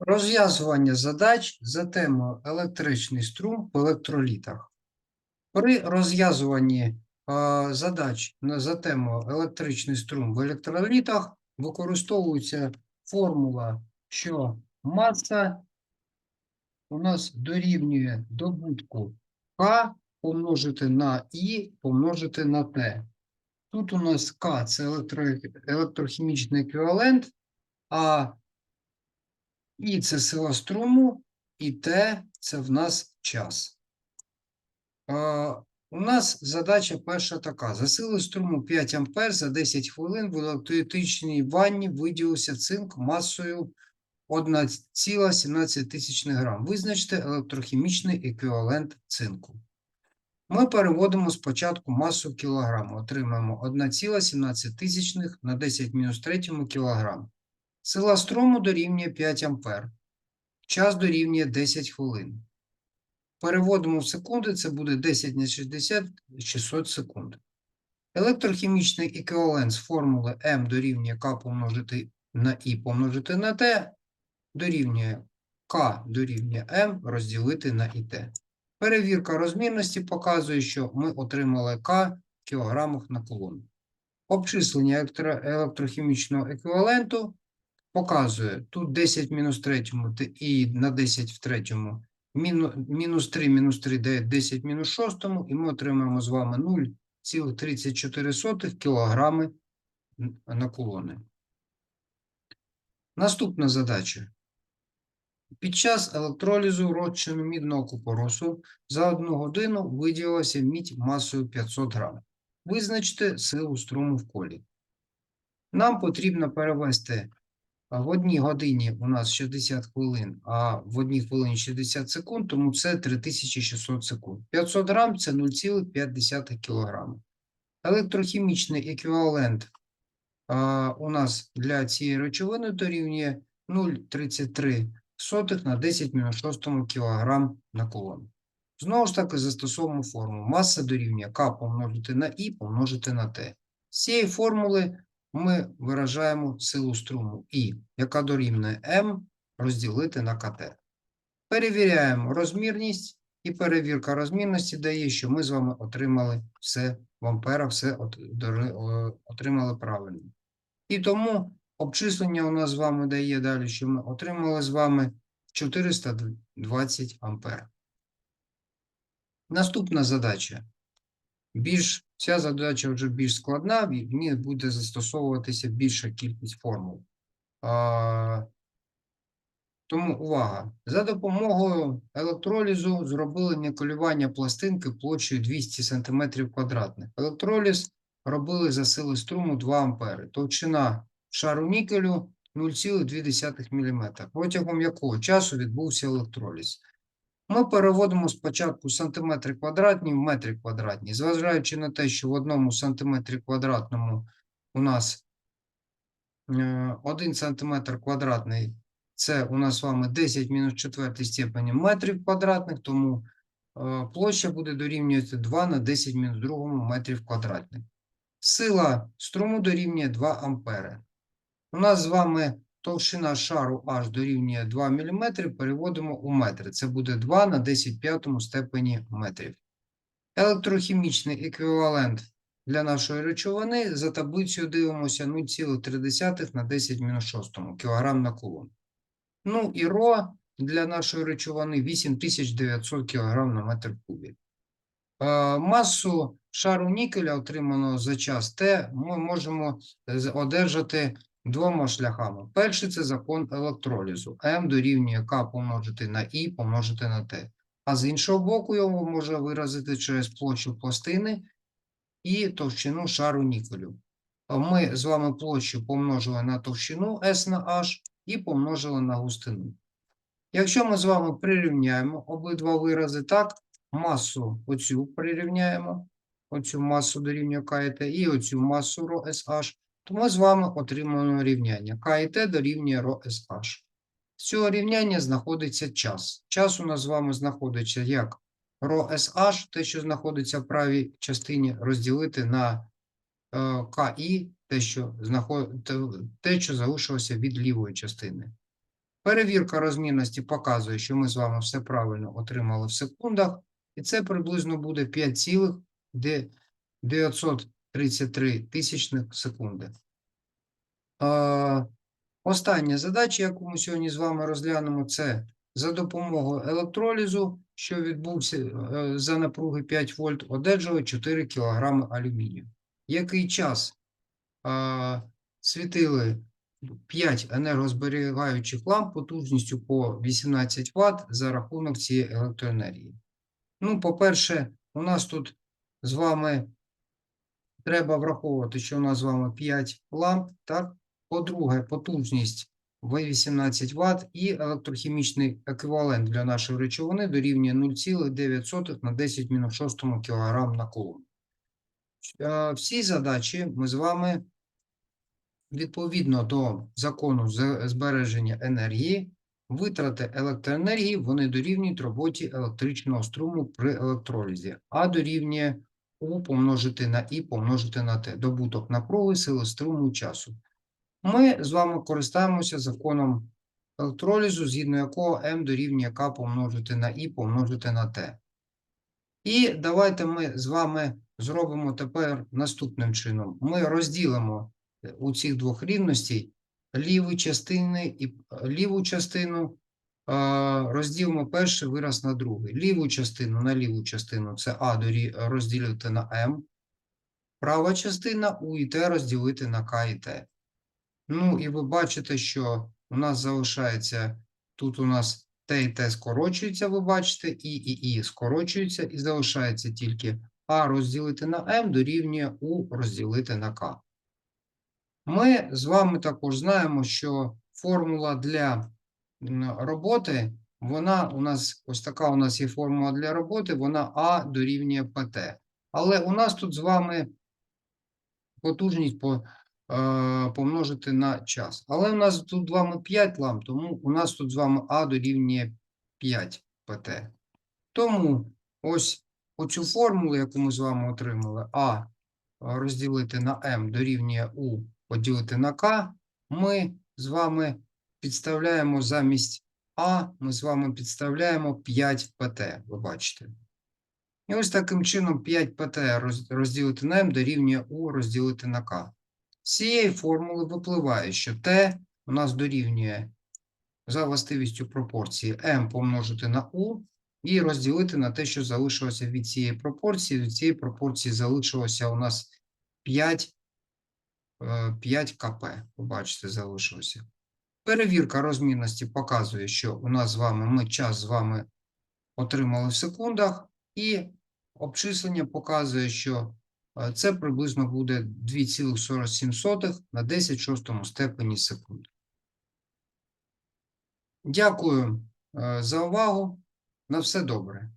Розв'язування задач за темою електричний струм в електролітах. При розв'язуванні е, задач за темою електричний струм в електролітах використовується формула, що маса у нас дорівнює добутку К помножити на І помножити на Т. Тут у нас К це електро, електрохімічний еквівалент, а І це сила струму, і Т це в нас час. Е, у нас задача перша така. За сили струму 5 А за 10 хвилин в електричній ванні виділився цинк масою 1,17 грам. Визначте електрохімічний еквівалент цинку. Ми переводимо спочатку масу в кілограм. Отримаємо 1,17 на 10 мінус 3 кілограм. Сила струму дорівнює 5 ампер. Час дорівнює 10 хвилин. Переводимо в секунди, це буде 10 на 60 600 секунд. Електрохімічний еквівалент з формули М дорівнює К помножити на І помножити на Т дорівнює К дорівнює М розділити на ІТ. Перевірка розмірності показує, що ми отримали К в кілограмах на кулон. Обчислення електро- електрохімічного еквіваленту показує тут 10 мінус третьому і на 10 в третьому мінус 3 мінус 3 дає 10 мінус шостому, і ми отримаємо з вами 0,34 кілограми на кулони. Наступна задача. Під час електролізу розчину мідного купоросу за одну годину виділилася мідь масою 500 грам. Визначте силу струму в колі. Нам потрібно перевести в одній годині у нас 60 хвилин, а в одній хвилині 60 секунд, тому це 3600 секунд. 500 грам – це 0,5 кг. Електрохімічний еквівалент а, у нас для цієї речовини дорівнює 0,33 на 10 мінус 6 кг на кулон. Знову ж таки застосовуємо формулу. Маса дорівнює К помножити на І помножити на Т. З цієї формули ми виражаємо силу струму І, яка дорівнює М розділити на КТ. Перевіряємо розмірність, і перевірка розмірності дає, що ми з вами отримали все в амперах, все отримали правильно. І тому обчислення у нас з вами дає далі, що ми отримали з вами 420 ампер. Наступна задача. Більш, ця задача вже більш складна, в ній буде застосовуватися більша кількість формул. А, тому увага. За допомогою електролізу зробили никелювання пластинки площею 200 см квадратних. Електроліз робили за сили струму 2 ампери. Товщина шару нікелю 0,2 мм. Протягом якого часу відбувся електроліз? Ми переводимо спочатку сантиметри квадратні в метри квадратні, зважаючи на те, що в одному сантиметрі квадратному у нас е, 1 сантиметр квадратний це у нас з вами 10 мінус 4 степені метрів квадратних, тому е, площа буде дорівнювати 2 на 10 мінус 2 метрів квадратних. Сила струму дорівнює 2 ампери. У нас з вами товщина шару H дорівнює 2 мм, переводимо у метри. Це буде 2 на 10 п'ятому степені метрів. Електрохімічний еквівалент для нашої речовини за таблицею дивимося 0,3 на 10 6 кг на кулон. Ну і ро для нашої речовини 8900 кг на метр кубів. Е, Масу шару нікеля, отриманого за час Т, ми можемо одержати двома шляхами. Перший це закон електролізу. М дорівнює К помножити на І помножити на Т. А з іншого боку його можна виразити через площу пластини і товщину шару нікелю. Ми з вами площу помножили на товщину S на H і помножили на густину. Якщо ми з вами прирівняємо обидва вирази так, масу оцю прирівняємо, оцю масу дорівнює К і оцю масу ро SH, то ми з вами отримуємо рівняння. К і Т дорівнює ро SH. З цього рівняння знаходиться час. Час у нас з вами знаходиться як ро SH, те, що знаходиться в правій частині, розділити на е, КІ, те, що знаход... те- що залишилося від лівої частини. Перевірка розмірності показує, що ми з вами все правильно отримали в секундах, і це приблизно буде 5,933 тисячних секунди. Остання задача, яку ми сьогодні з вами розглянемо, це за допомогою електролізу, що відбувся е, за напруги 5 вольт, одержали 4 кг алюмінію. Який час світили 5 енергозберігаючих ламп потужністю по 18 Вт за рахунок цієї електроенергії? Ну, по-перше, у нас тут з вами треба враховувати, що у нас з вами 5 ламп, так? По-друге, потужність в 18 Вт і електрохімічний еквівалент для нашої речовини дорівнює 0,9 на 10 мінус 6 кг на кулон. Е, Всі задачі ми з вами відповідно до закону збереження енергії, витрати електроенергії вони дорівнюють роботі електричного струму при електролізі, а дорівнює У помножити на І помножити на Т, добуток напруги, сили струму часу. Ми з вами користаємося законом електролізу, згідно якого М дорівнює К помножити на І помножити на Т. І давайте ми з вами зробимо тепер наступним чином. Ми розділимо е, у цих двох рівностей і ліву частину розділимо перший вираз на другий. Ліву частину на ліву частину це А розділити на М. Права частина У і Т розділити на К і Т. Ну, і ви бачите, що у нас залишається тут у нас Т і Т скорочується, ви бачите, І і І скорочується, і залишається тільки А розділити на М дорівнює У розділити на К. Ми з вами також знаємо, що формула для роботи, вона у нас, ось така у нас є формула для роботи, вона А дорівнює ПТ. Але у нас тут з вами потужність по, е, помножити на час. Але у нас тут з вами 5 ламп, тому у нас тут з вами А дорівнює 5 ПТ. Тому ось оцю формулу, яку ми з вами отримали, А розділити на М дорівнює У поділити на К, ми з вами підставляємо замість А, ми з вами підставляємо 5 ПТ, ви бачите. І ось таким чином 5 ПТ розділити на М дорівнює У розділити на К. З цієї формули випливає, що Т у нас дорівнює за властивістю пропорції М помножити на У і розділити на те, що залишилося від цієї пропорції. Від цієї пропорції залишилося у нас 5, е, 5 КП. Ви бачите, залишилося. Перевірка розмірності показує, що у нас з вами ми час з вами отримали в секундах, і обчислення показує, що е, це приблизно буде 2,47 на 10 шостому степені секунд. Дякую е, за увагу. На все добре.